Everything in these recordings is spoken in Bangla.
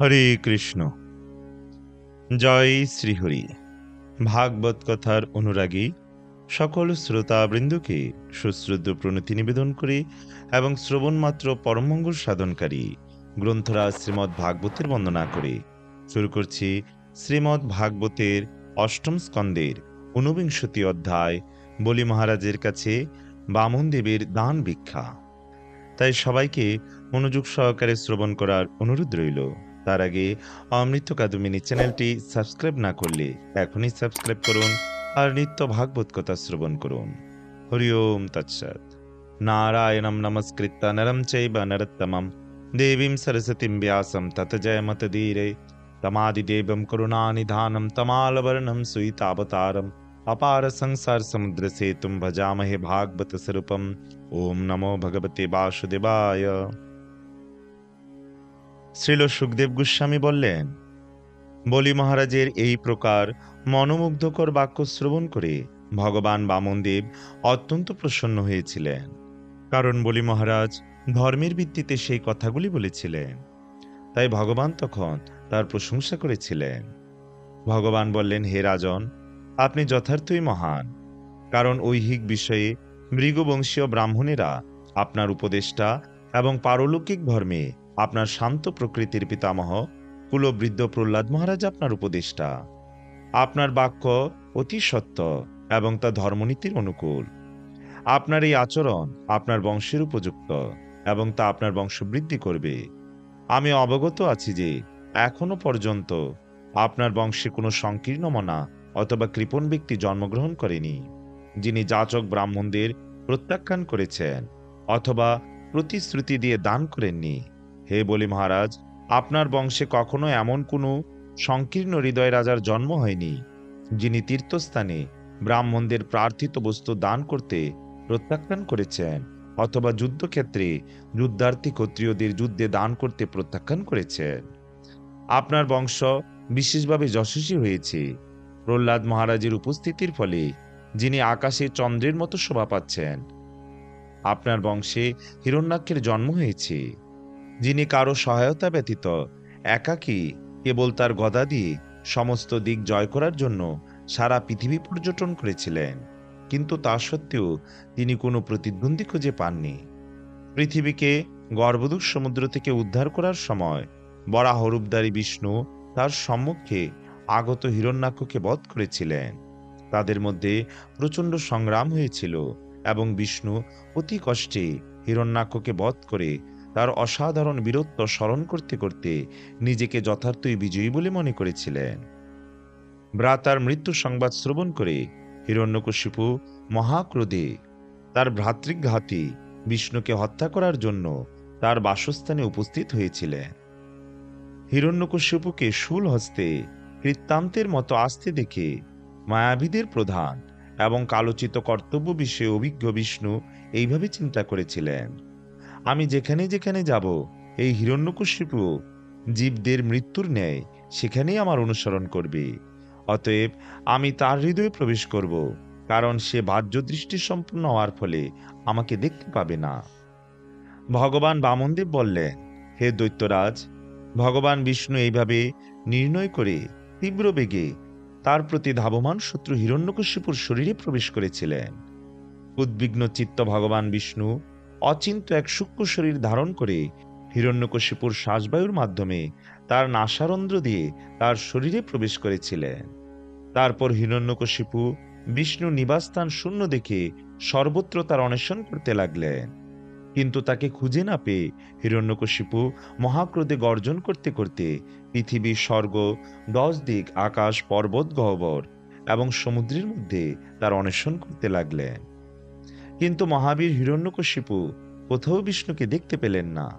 হরে কৃষ্ণ। জয় শ্রীহরি। ভাগবত কথার অনুরাগী সকল শ্রোতাবৃন্দকে সুশ্রদ্ধ প্রণতি নিবেদন করে এবং শ্রবণমাত্র পরমঙ্গল সাধনকারী গ্রন্থরা শ্রীমৎ ভাগবতের বন্দনা করে শুরু করছি শ্রীমৎ ভাগবতের অষ্টম স্কন্দের ঊনবিংশতি অধ্যায়। বলি মহারাজের কাছে বামন দেবের দান ভিক্ষা। তাই সবাইকে মনোযোগ সহকারে শ্রবণ করার অনুরোধ রইল। তার আগে অমৃত কাদুমিনী চ্যানেলটি সাবস্ক্রাইব না করলে এখনই সাবস্ক্রাইব করুন আর নিত্য ভাগবত কথা শ্রবণ করুন। হরি ওম তৎসৎ। নারায়ণম নমস্কৃত্য নরম চৈব নরোত্তমম। দেবীম সরস্বতীম ব্যাসম তত জয়মত ধীরে। তমাদিদেবম করুণানিধানম তমালবর্ণম সুইতাবতারম अपार संसार समुद्र से तुम भजामहे भागवत स्वरूपम ओम नमो भगवते वासुदेवाय শ্রীল সুখদেব গোস্বামী বললেন, বলি মহারাজের এই প্রকার মনোমুগ্ধকর বাক্য শ্রবণ করে ভগবান বামনদেব অত্যন্ত প্রসন্ন হয়েছিলেন। কারণ বলি মহারাজ, ধর্মের ভিত্তিতে সেই কথাগুলি বলেছিলেন। তাই ভগবান তখন তার প্রশংসা করেছিলেন। ভগবান বললেন, হে রাজন, আপনি যথার্থই মহান, কারণ ঐহিক বিষয়ে মৃগবংশীয় ব্রাহ্মণেরা আপনার উপদেষ্টা এবং পারলৌকিক ধর্মে আপনার শান্ত প্রকৃতির পিতামহ কুলবৃদ্ধ প্রহ্লাদ মহারাজ আপনার উপদেষ্টা। আপনার বাক্য অতি সত্য এবং তা ধর্মনীতির অনুকূল। আপনার এই আচরণ আপনার বংশের উপযুক্ত এবং তা আপনার বংশ বৃদ্ধি করবে। আমি অবগত আছি যে এখনও পর্যন্ত আপনার বংশে কোনো সংকীর্ণ মনা অথবা কৃপণ ব্যক্তি জন্মগ্রহণ করেনি, যিনি যাচক ব্রাহ্মণদের প্রত্যাখ্যান করেছেন অথবা প্রতিশ্রুতি দিয়ে দান করেননি। হে বলি মহারাজ, আপনার বংশে কখনো এমন কোনো সংকীর্ণ হৃদয় রাজার জন্ম হয়নি, যিনি তীর্থস্থানে ব্রাহ্মণদের প্রার্থিত বস্তু দান করতে প্রত্যাখ্যান করেছেন, অথবা যুদ্ধক্ষেত্রে যুদ্ধার্থী ক্ষত্রিয়দের যুদ্ধে দান করতে প্রত্যাখ্যান করেছেন। আপনার বংশ বিশেষভাবে যশস্বী হয়েছে। প্রহ্লাদ মহারাজের উপস্থিতির ফলে যিনি আকাশে চন্দ্রের মতো শোভা পাচ্ছেন, আপনার বংশে হিরণ্যাক্ষের জন্ম হয়েছে। যিনি কারও সহায়তা ব্যতীত একাকী, কেবল তার গদা দিয়ে সমস্ত দিক জয় করার জন্য সারা পৃথিবী পর্যটন করেছিলেন। কিন্তু তা সত্ত্বেও তিনি কোনো প্রতিদ্বন্দ্বী খুঁজে পাননি। পৃথিবীকে গর্ভদূত সমুদ্র থেকে উদ্ধার করার সময় বরাহরূপদারী বিষ্ণু তার সম্মুখে আগত হিরণ্যাক্ষকে বধ করেছিলেন। তাদের মধ্যে প্রচণ্ড সংগ্রাম হয়েছিল এবং বিষ্ণু অতি কষ্টে হিরণ্যাক্ষকে বধ করে তার অসাধারণ বীরত্ব স্মরণ করতে করতে নিজেকে যথার্থই বিজয়ী বলে মনে করেছিলেন। ভ্রাতার মৃত্যু সংবাদ শ্রবণ করে হিরণ্যকশিপু মহাক্রোধে তার ভ্রাতৃঘাতী বিষ্ণুকে হত্যা করার জন্য তার বাসস্থানে উপস্থিত হয়েছিলেন। হিরণ্যকশিপুকে শুল হস্তে কৃত্তান্তের মতো আসতে দেখে মায়াবীদের প্রধান এবং কালোচিত কর্তব্য বিষয়ে অভিজ্ঞ বিষ্ণু এইভাবে চিন্তা করেছিলেন। আমি যেখানে যেখানে যাব, এই হিরণ্যকশিপু, জীবদের মৃত্যুর ন্যায় সেখানেই আমার অনুসরণ করবে। অতএব আমি তার হৃদয়ে প্রবেশ করব, কারণ সে বাহ্য দৃষ্টি সম্পন্ন হওয়ার ফলে আমাকে দেখতে পাবে না। ভগবান বামনদেব বললেন, হে দৈত্যরাজ, ভগবান বিষ্ণু এইভাবে নির্ণয় করে তীব্র বেগে তার প্রতি ধাবমান শত্রু হিরণ্যকশিপুর শরীরে প্রবেশ করেছিলেন। উদ্বিগ্ন চিত্ত ভগবান বিষ্ণু অচিন্ত এক সূক্ষ্ম শরীর ধারণ করে হিরণ্যকশিপুর শ্বাসবায়ুর মাধ্যমে তার নাসারন্ধ্র দিয়ে তার শরীরে প্রবেশ করেছিলেন। তারপর হিরণ্যকশিপু বিষ্ণু নিবাসস্থান শূন্য দেখে সর্বত্র তার অন্বেষণ করতে লাগলেন। কিন্তু তাকে খুঁজে না পেয়ে হিরণ্যকশিপু মহাক্রোধে গর্জন করতে করতে পৃথিবী স্বর্গ দশ দিক আকাশ, পর্বত, গহ্বর এবং সমুদ্রের মধ্যে তার অন্বেষণ করতে লাগলেন। কিন্তু মহাবীর হিরণ্যকশিপু কোথাও বিষ্ণুকে দেখতে পেলেন না।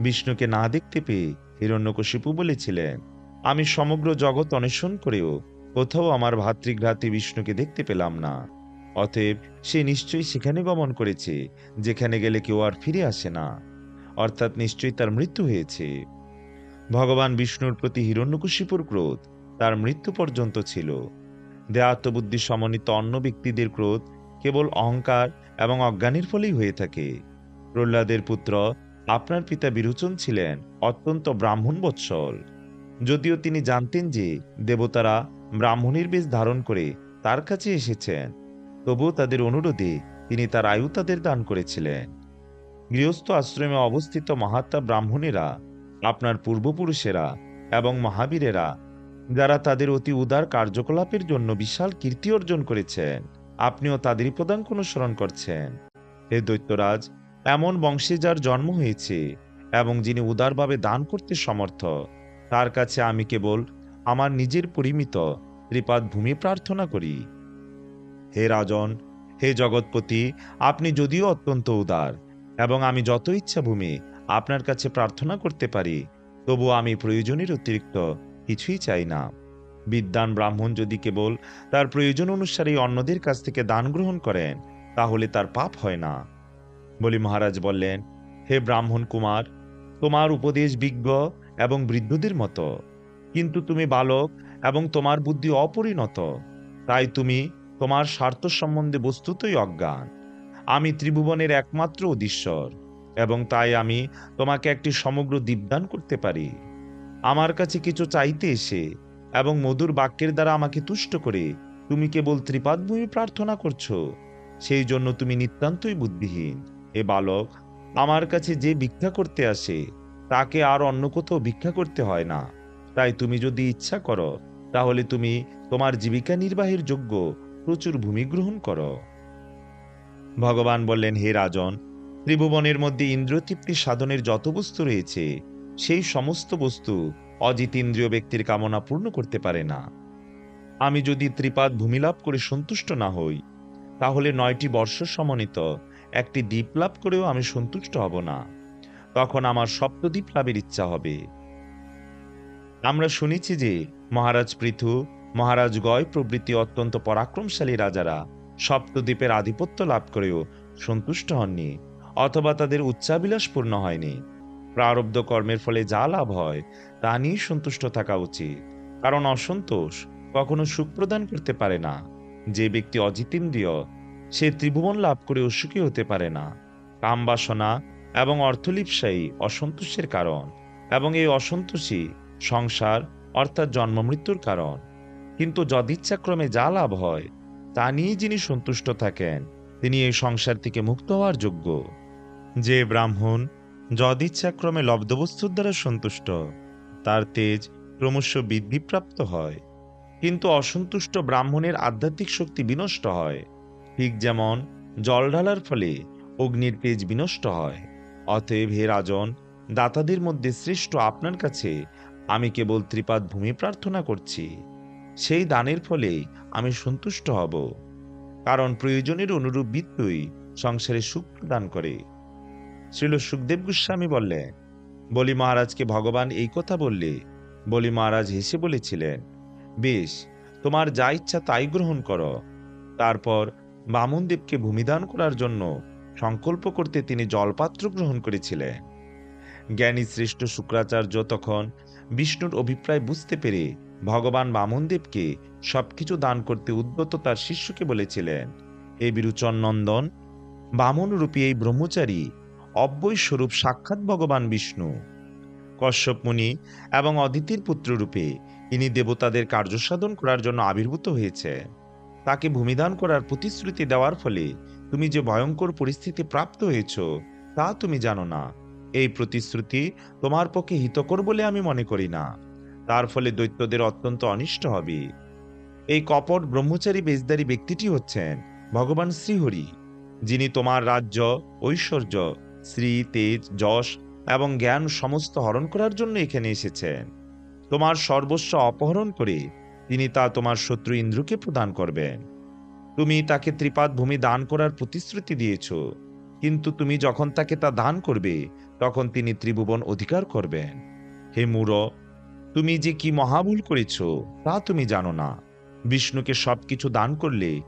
বিষ্ণুকে না দেখতে পেয়ে হিরণ্যকশিপু বলেছিলেন, আমি সমগ্র জগৎ অন্বেষণ করেও কোথাও আমার ভাতৃঘ্রাতি বিষ্ণুকে দেখতে পেলাম না। অতএব সে নিশ্চয়ই সেখানে গমন করেছে, যেখানে গেলে কেউ আর ফিরে আসে না। অর্থাৎ নিশ্চয়ই তার মৃত্যু হয়েছে। ভগবান বিষ্ণুর প্রতি হিরণ্যকশিপুর ক্রোধ তার মৃত্যু পর্যন্ত ছিল। দেয়াত্মবুদ্ধি সমন্বিত অন্য ব্যক্তিদের ক্রোধ কেবল অহংকার এবং অজ্ঞানের ফলেই হয়ে থাকে। প্রহ্লাদের পুত্র আপনার পিতা বিরোচন ছিলেন, অত্যন্ত ব্রাহ্মণ বৎসল। যদিও তিনি জানতেন যে দেবতারা ব্রাহ্মণের বেশ ধারণ করে তার কাছে এসেছেন, তবুও তাদের অনুরোধে তিনি তার আয়ু তাদের দান করেছিলেন। গৃহস্থ আশ্রমে অবস্থিত মহাত্মা ব্রাহ্মণেরা, আপনার পূর্বপুরুষেরা এবং মহাবীরেরা, যারা তাদের অতি উদার কার্যকলাপের জন্য বিশাল কীর্তি অর্জন করেছেন। আপনিও তাদেরই পদাঙ্ক অনুসরণ করছেন। হে দৈত্যরাজ, এমন বংশে যার জন্ম হয়েছে এবং যিনি উদারভাবে দান করতে সমর্থ, তার কাছে আমি কেবল আমার নিজের পরিমিত ত্রিপাদ ভূমি প্রার্থনা করি। হে রাজন, হে জগৎপতি, আপনি যদিও অত্যন্ত উদার এবং আমি যত ইচ্ছা ভূমি আপনার কাছে প্রার্থনা করতে পারি তবু আমি প্রয়োজনের অতিরিক্ত কিছুই চাই না। বিদ্যান ব্রাহ্মণ যদি কেবল তার প্রয়োজন অনুসারে অন্যদের কাছ থেকে দান গ্রহণ করেন, তাহলে তার পাপ হয় না। বলি মহারাজ বললেন, হে ব্রাহ্মণ কুমার, তোমার উপদেশ বিজ্ঞ এবং বৃদ্ধদের মতো। কিন্তু তুমি বালক এবং তোমার বুদ্ধি অপরিণত। তাই তুমি তোমার স্বার্থ সম্বন্ধে বস্তুতই অজ্ঞান। আমি ত্রিভুবনের একমাত্র অধীশ্বর এবং তাই আমি তোমাকে একটি সমগ্র দীপদান করতে পারি। আমার কাছে কিছু চাইতে এসে এবং মধুর বাক্যের দ্বারা আমাকে তুষ্ট করে। তুমি কেবল ত্রিপাদভূমি প্রার্থনা করছ। সেই জন্য তুমি নিতান্তই বুদ্ধিহীন। এ বালক, আমার কাছে যে ভিক্ষা করতে আসে, তাকে আর অন্য কোথাও ভিক্ষা করতে হয় না। তাই তুমি যদি ইচ্ছা করো, তাহলে তুমি তোমার জীবিকা নির্বাহের যোগ্য প্রচুর ভূমি গ্রহণ করো। ভগবান বললেন, হে রাজন, ত্রিভুবনের মধ্যে ইন্দ্রতৃপ্তি সাধনের যত বস্তু রয়েছে, সেই সমস্ত বস্তু অজিতেন্দ্রীয় ব্যক্তির কামনা পূর্ণ করতে পারে না। আমি যদি ত্রিপাদ ভূমি লাভ করে সন্তুষ্ট না হই, তাহলে নয়টি বর্ষ সমন্বিত, একটি দ্বীপ লাভ করেও আমি সন্তুষ্ট হব না। তখন আমার সপ্তদ্বীপ লাভের ইচ্ছা হবে। আমরা শুনেছি যে মহারাজ পৃথু, মহারাজ গয় প্রভৃতি অত্যন্ত পরাক্রমশালী রাজারা সপ্তদ্বীপের আধিপত্য লাভ করেও সন্তুষ্ট হননি, অথবা তাদের উচ্চাবিলাস পূর্ণ হয়নি। প্রারব্ধ কর্মের ফলে যা লাভ হয়, তা নিয়ে সন্তুষ্ট থাকা উচিত। কারণ অসন্তোষ কখনো সুখ প্রদান করতে পারে না। যে ব্যক্তি অজিতেন্দ্রিয়, সে ত্রিভুবন লাভ করে অসুখী হতে পারে না। কামবাসনা এবং অর্থলিপসাই অসন্তোষের কারণ এবং এই অসন্তোষই সংসার অর্থাৎ জন্ম মৃত্যুর কারণ। কিন্তু যদিচ্ছাক্রমে যা লাভ হয়, তা নিয়ে যিনি সন্তুষ্ট থাকেন, তিনি এই সংসার থেকে মুক্ত হওয়ার যোগ্য। যে ব্রাহ্মণ যদিচ্ছাক্রমে লব্ধবস্তুর দ্বারা সন্তুষ্ট। তার তেজ ক্রমশ বৃদ্ধিপ্রাপ্ত হয়। কিন্তু অসন্তুষ্ট ব্রাহ্মণের আধ্যাত্মিক শক্তি বিনষ্ট হয়। ঠিক যেমন জল ঢালার ফলে অগ্নির তেজ বিনষ্ট হয়। অতএব হে রাজন, দাতাদের মধ্যে শ্রেষ্ঠ আপনার কাছে আমি কেবল ত্রিপাদ ভূমি প্রার্থনা করছি। সেই দানের ফলে আমি সন্তুষ্ট হব। কারণ প্রয়োজনের অনুরূপ বিদ্যুই সংসারে সুখ প্রদান করে। শ্রীল সুখদেব গোস্বামী বললেন, বলি মহারাজকে ভগবান এই কথা বললে। বলি মহারাজ হেসে বলেছিলেন, বেশ, তোমার যা ইচ্ছা তাই গ্রহণ করো। তারপর বামনদেবকে ভূমিদান করার জন্য সংকল্প করতে তিনি জলপাত্র গ্রহণ করেছিলেন। জ্ঞানী শ্রেষ্ঠ শুক্রাচার্য তখন বিষ্ণুর অভিপ্রায় বুঝতে পেরে ভগবান বামনদেবকে সবকিছু দান করতে উদ্যত তার শিষ্যকে বলেছিলেন, হে বিরুচন নন্দন, বামনরূপী এই ব্রহ্মচারী অব্যয় স্বরূপ সাক্ষাৎ ভগবান বিষ্ণু। কশ্যপ মুনি এবং অদিতির পুত্ররূপে ইনি দেবতাদের কার্যসাধন করার জন্য আবির্ভূত হয়েছে। তাকে ভূমিদান করার প্রতিশ্রুতি দেওয়ার ফলে তুমি যে ভয়ঙ্কর পরিস্থিতি প্রাপ্ত হয়েছ, তা তুমি জানো না। এই প্রতিশ্রুতি তোমার পক্ষে হিতকর বলে আমি মনে করি না। তার ফলে দৈত্যদের অত্যন্ত অনিষ্ট হবে। এই কপট ব্রহ্মচারী বেজদারি ব্যক্তিটি হচ্ছেন ভগবান শ্রীহরি, যিনি তোমার রাজ্য ঐশ্বর্য শ্রী তেজ, যশ এবং জ্ঞান সমস্ত হরণ করার জন্য এখানে এসেছেন। তোমার সর্বস্ব অপহরণ করে তিনি তা তোমার শত্রু ইন্দ্রকে প্রদান করবেন। তুমি তাকে ত্রিপাদ ভূমি দান করার প্রতিশ্রুতি দিয়েছ। কিন্তু তুমি যখন তাকে তা দান করবে, তখন তিনি ত্রিভুবন অধিকার করবেন। হে মূর তুমি যে কি মহাভুল করেছ, তা তুমি জানো না। বিষ্ণুকে সবকিছু দান করলে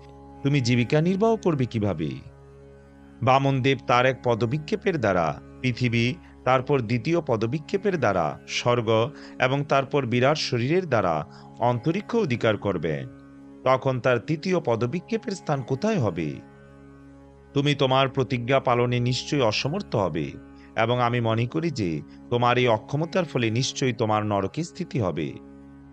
তুমি জীবিকা নির্বাহ করবে কীভাবে? বামনদেব তার এক পদবিক্ষেপের দ্বারা, পৃথিবী তারপর দ্বিতীয় পদবিক্ষেপের দ্বারা, স্বর্গ এবং তারপর বিরাট শরীরের দ্বারা অন্তরিক্ষ অধিকার করবে। তখন তার তৃতীয় পদবিক্ষেপের স্থান কোথায় হবে? তুমি তোমার প্রতিজ্ঞা পালনে নিশ্চয়ই অসমর্থ হবে এবং আমি মনে করি যে তোমার এই অক্ষমতার ফলে নিশ্চয়ই তোমার নরকে স্থিতি হবে।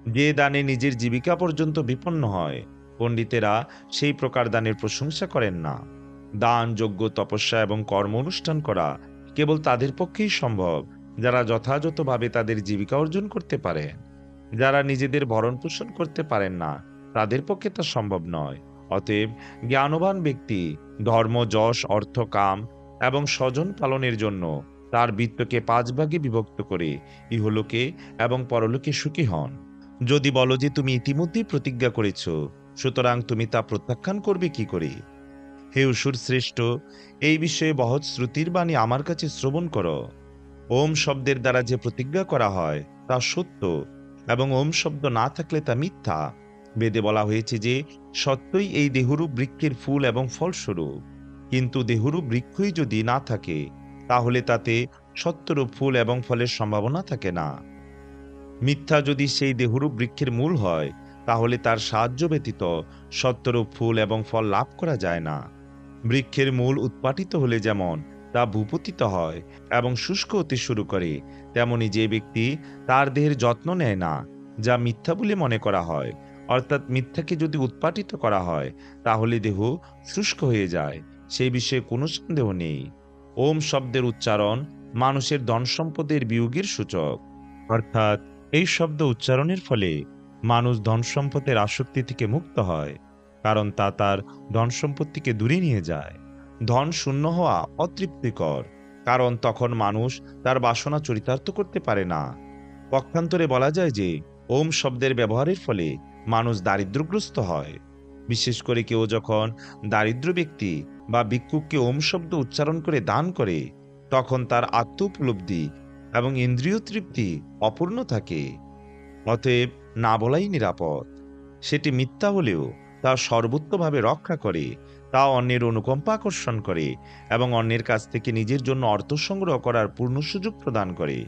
যে দানে নিজের জীবিকা পর্যন্ত বিপন্ন হয়, পণ্ডিতেরা সেই প্রকার দানের প্রশংসা করেন না। দান যোগ্য তপস্যা এবং কর্ম অনুষ্ঠান করা কেবল তাদের পক্ষেই সম্ভব, যারা যথাযথভাবে তাদের জীবিকা অর্জন করতে পারে। যারা নিজেদের ভরণ পোষণ করতে পারেন না, তাদের পক্ষে তা সম্ভব নয়। অতএব জ্ঞানবান ব্যক্তি ধর্ম, যশ, অর্থ, কাম এবং স্বজন পালনের জন্য তার বৃত্তকে পাঁচ ভাগে বিভক্ত করে ইহলোকে এবং পরলোকে সুখী হন। যদি বলো যে তুমি ইতিমধ্যেই প্রতিজ্ঞা করেছ, সুতরাং তুমি তা প্রত্যাখ্যান করবে কি করে? হে অসুর শ্রেষ্ঠ, এই বিষয়ে বহৎ শ্রুতির বাণী আমার কাছে শ্রবণ করো। ওম শব্দের দ্বারা যে প্রতিজ্ঞা করা হয়, তা সত্য এবং ওম শব্দ না থাকলে তা মিথ্যা। বেদে বলা হয়েছে যে, সত্যই এই দেহরূপ বৃক্ষের ফুল এবং ফলস্বরূপ। কিন্তু দেহরূপ বৃক্ষই যদি না থাকে, তাহলে তাতে সত্যরূপ ফুল এবং ফলের সম্ভাবনা থাকে না। মিথ্যা যদি সেই দেহরূপ বৃক্ষের মূল হয়, তাহলে তার সাহায্য ব্যতীত সত্যরূপ ফুল এবং ফল লাভ করা যায় না। বৃক্ষের মূল উৎপাটিত হলে যেমন তা ভূপতিত হয় এবং শুষ্ক হতে শুরু করে, তেমনি যে ব্যক্তি তার দেহের যত্ন নেয় না, যা মিথ্যা বলে মনে করা হয়, অর্থাৎ মিথ্যাকে যদি উৎপাটিত করা হয়, তাহলে দেহ শুষ্ক হয়ে যায় সেই বিষয়ে কোনো সন্দেহ নেই। ওম শব্দের উচ্চারণ মানুষের ধন সম্পদের বিয়োগের সূচক। অর্থাৎ এই শব্দ উচ্চারণের ফলে মানুষ ধন সম্পদের আসক্তি থেকে মুক্ত হয়। কারণ তা তার ধন সম্পত্তিকে দূরে নিয়ে যায়। ধন শূন্য হওয়া অতৃপ্তিকর, কারণ তখন মানুষ তার বাসনা চরিতার্থ করতে পারে না। পক্ষান্তরে বলা যায় যে, ওম শব্দের ব্যবহারের ফলে মানুষ দারিদ্রগ্রস্ত হয়। বিশেষ করে কেউ যখন দারিদ্র ব্যক্তি বা ভিক্ষুককে ওম শব্দ উচ্চারণ করে দান করে, তখন তার আত্ম উপলব্ধি এবং ইন্দ্রিয় তৃপ্তি অপূর্ণ থাকে। অতএব না বলাই নিরাপদ। সেটি মিথ্যা হলেও তা সর্বোত্তভাবে রক্ষা করে, তা অন্যের অনুকম্পা আকর্ষণ করে এবং অন্যের কাছ থেকে নিজের জন্য অর্থ সংগ্রহ করার পূর্ণ সুযোগ প্রদান করে।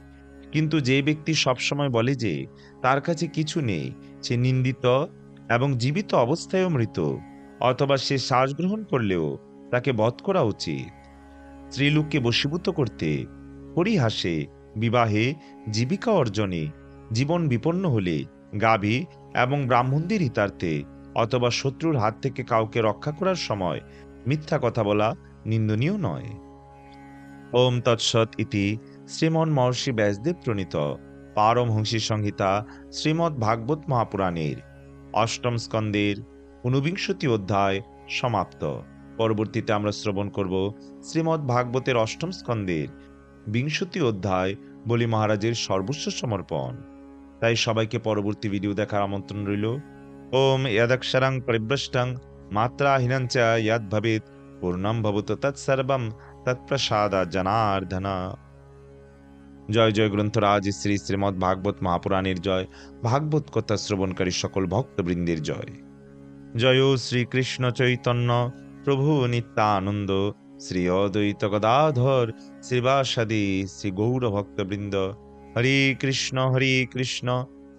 কিন্তু যে ব্যক্তি সবসময় বলে যে, তার কাছে কিছু নেই, সে নিন্দিত এবং জীবিত অবস্থায়ও মৃত, অথবা সে শ্বাস গ্রহণ করলেও তাকে বধ করা উচিত। স্ত্রীলোককে বশীভূত করতে, পরিহাসে, বিবাহে, জীবিকা অর্জনে, জীবন বিপন্ন হলে গাভী এবং ব্রাহ্মণদের হিতার্থে অথবা শত্রুর হাত থেকে কাউকে রক্ষা করার সময় মিথ্যা কথা বলা নিন্দনীয় নয়। ওম তৎসৎ ইতি শ্রীমন মহর্ষি ব্যাসদেব প্রণীত পারমহংসী সংহিতা শ্রীমৎ ভাগবত মহাপুরাণের অষ্টম স্কন্দের ঊনবিংশতি অধ্যায় সমাপ্ত। পরবর্তীতে আমরা শ্রবণ করব শ্রীমৎ ভাগবতের অষ্টম স্কন্দের বিংশতি অধ্যায় বলি মহারাজের সর্বস্ব সমর্পণ। তাই সবাইকে পরবর্তী ভিডিও দেখার আমন্ত্রণ রইল। ওম ইয়াদক্ষরাং পরিভ্রষ্টং মাত্রাহীনং চ ইয়াদ ভবেত পূর্ণম ভবত তৎসর্বম তৎপ্রসাদা জনার্দন জয় জয় গ্রন্থরাজ শ্রী শ্রীমৎ ভাগবত মহাপুরাণের জয় ভাগবত কথা শ্রবণকারী সকল ভক্তবৃন্দের জয়। জয় শ্রীকৃষ্ণ চৈতন্য, প্রভু নিত্যানন্দ, শ্রী অদ্বৈত গদাধর, শ্রীবাসাদি, শ্রী গৌর ভক্তবৃন্দ। হরে কৃষ্ণ হরে কৃষ্ণ।